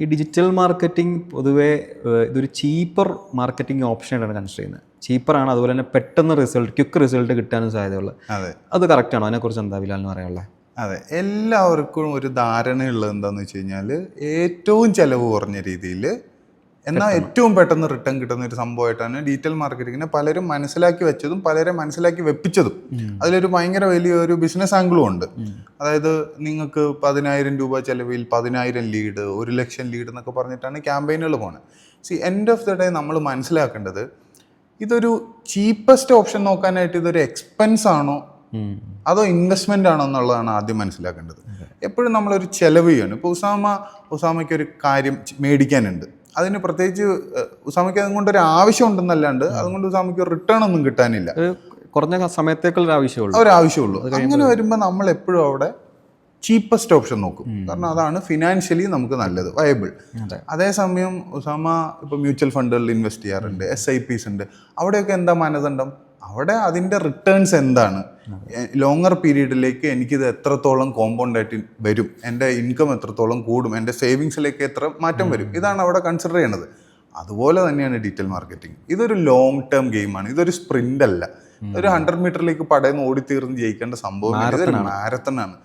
ഈ digital marketing പൊതുവേ ഇതൊരു ചീപ്പർ മാർക്കറ്റിംഗ് ഓപ്ഷനായിട്ടാണ് കൺസിഡർ ചെയ്യുന്നത്. ചീപ്പറാണ് അതുപോലെ തന്നെ പെട്ടെന്ന് റിസൾട്ട് ക്വിക്ക് റിസൾട്ട് കിട്ടാനും സാധ്യതയുള്ളത് അതെ. അത് കറക്റ്റാണോ അതിനെക്കുറിച്ച് എന്താ ബിലാലിന് പറയാനുള്ളത് അതെ. എല്ലാവർക്കും ഒരു ധാരണയുള്ളത് എന്താണെന്ന് വെച്ച് കഴിഞ്ഞാൽ ഏറ്റവും ചിലവ് കുറഞ്ഞ രീതിയിൽ എന്നാൽ ഏറ്റവും പെട്ടെന്ന് റിട്ടേൺ കിട്ടുന്ന ഒരു സംഭവമായിട്ടാണ് ഡിജിറ്റൽ മാർക്കറ്റിങ്ങിനെ പലരും മനസ്സിലാക്കി വെച്ചതും പലരെ മനസ്സിലാക്കി വെപ്പിച്ചതും. അതിലൊരു ഭയങ്കര വലിയൊരു ബിസിനസ് ആംഗിളും ഉണ്ട്. അതായത് നിങ്ങൾക്ക് പതിനായിരം രൂപ ചെലവിൽ പതിനായിരം ലീഡ് ഒരു ലക്ഷം ലീഡ് എന്നൊക്കെ പറഞ്ഞിട്ടാണ് ക്യാമ്പയിനുകൾ പോകുന്നത് see end of the day നമ്മൾ മനസ്സിലാക്കേണ്ടത് ഇതൊരു ചീപ്പസ്റ്റ് ഓപ്ഷൻ നോക്കാനായിട്ട് ഇതൊരു എക്സ്പെൻസ് ആണോ അതോ ഇൻവെസ്റ്റ്മെന്റ് ആണോ എന്നുള്ളതാണ് ആദ്യം മനസ്സിലാക്കേണ്ടത്. എപ്പോഴും നമ്മളൊരു ചെലവ് ചെയ്യണം. ഇപ്പോൾ ഉസാമ ഉസാമയ്ക്ക് ഒരു കാര്യം മേടിക്കാനുണ്ട്. അതിന് പ്രത്യേകിച്ച് ഉസാമയ്ക്ക് അതുകൊണ്ടൊരു ആവശ്യം ഉണ്ടെന്നല്ലാണ്ട് അതുകൊണ്ട് ഉസാമയ്ക്ക് റിട്ടേൺ ഒന്നും കിട്ടാനില്ല. കുറഞ്ഞ സമയത്തേക്കുള്ള ആവശ്യമുള്ളൂ. ഒരു ആവശ്യമുള്ളൂ. അങ്ങനെ വരുമ്പോൾ നമ്മൾ എപ്പോഴും അവിടെ ചീപ്പസ്റ്റ് ഓപ്ഷൻ നോക്കും. കാരണം അതാണ് ഫിനാൻഷ്യലി നമുക്ക് നല്ലത് വയബിൾ അതേസമയം ഉസാമ ഇപ്പോൾ മ്യൂച്വൽ ഫണ്ടുകളിൽ ഇൻവെസ്റ്റ് ചെയ്യാറുണ്ട് എസ് ഐ പിസ് ഉണ്ട്. അവിടെയൊക്കെ എന്താ മാനദണ്ഡം? അവിടെ അതിന്റെ റിട്ടേൺസ് എന്താണ്? ലോങ്ങർ പീരീഡിലേക്ക് എനിക്കിത് എത്രത്തോളം കോമ്പൗണ്ട് ആയിട്ട് വരും എന്റെ ഇൻകം എത്രത്തോളം കൂടും എന്റെ സേവിങ്സിലേക്ക് എത്ര മാറ്റം വരും ഇതാണ് അവിടെ കൺസിഡർ ചെയ്യണത്. അതുപോലെ തന്നെയാണ് ഡീറ്റെയിൽ മാർക്കറ്റിംഗ് ഇതൊരു ലോങ് ടേം ഗെയിമാണ് ഇതൊരു സ്പ്രിന്റ് അല്ല. ഒരു ഹൺഡ്രഡ് മീറ്ററിലേക്ക് പടയുന്ന ഓടിത്തീർന്ന് ജയിക്കേണ്ട സംഭവം ഇതൊരു മാരത്തൺ ആണ്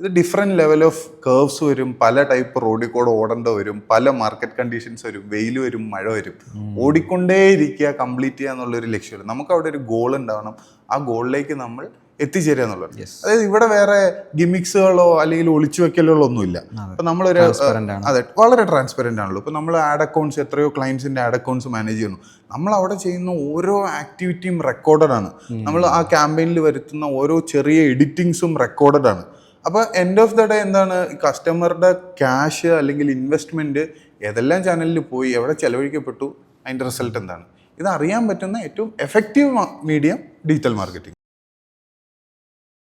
ഇത് ഡിഫറെന്റ് ലെവൽ ഓഫ് കേർവ്സ് വരും പല ടൈപ്പ് റോഡിൽ കൂടെ ഓടേണ്ട വരും പല മാർക്കറ്റ് കണ്ടീഷൻസ് വരും വെയിൽ വരും മഴ വരും. ഓടിക്കൊണ്ടേയിരിക്കുക കംപ്ലീറ്റ് ചെയ്യുക എന്നുള്ളൊരു ലക്ഷ്യമില്ല നമുക്ക് അവിടെ ഒരു ഗോൾ ഉണ്ടാവണം. ആ ഗോളിലേക്ക് നമ്മൾ എത്തിച്ചേരുക എന്നുള്ളത്. അതായത് ഇവിടെ വേറെ ഗിമിക്സുകളോ അല്ലെങ്കിൽ ഒളിച്ചു വെക്കലുകളോ ഒന്നുമില്ല. അപ്പൊ നമ്മളൊരു. അതെ വളരെ ട്രാൻസ്പെറന്റ് ആണല്ലോ. ഇപ്പൊ നമ്മൾ ആഡ് അക്കൗണ്ട്സ് എത്രയോ ക്ലയൻസിന്റെ ആഡ് അക്കൗണ്ട്സ് മാനേജ് ചെയ്യുന്നു. നമ്മൾ അവിടെ ചെയ്യുന്ന ഓരോ ആക്ടിവിറ്റിയും റെക്കോർഡഡ് ആണ്. നമ്മൾ ആ ക്യാമ്പയിനിൽ വരുത്തുന്ന ഓരോ ചെറിയ എഡിറ്റിങ്സും റെക്കോർഡഡ് ആണ്. അപ്പോൾ എൻഡ് ഓഫ് ദ ഡേ എന്താണ്? കസ്റ്റമറുടെ ക്യാഷ് അല്ലെങ്കിൽ ഇൻവെസ്റ്റ്മെന്റ് ഏതെല്ലാം ചാനലിൽ പോയി എവിടെ ചെലവഴിക്കപ്പെട്ടു അതിന്റെ റിസൾട്ട് എന്താണ്? ഇത് അറിയാൻ പറ്റുന്ന ഏറ്റവും എഫക്റ്റീവ് മീഡിയം ഡിജിറ്റൽ മാർക്കറ്റിംഗ്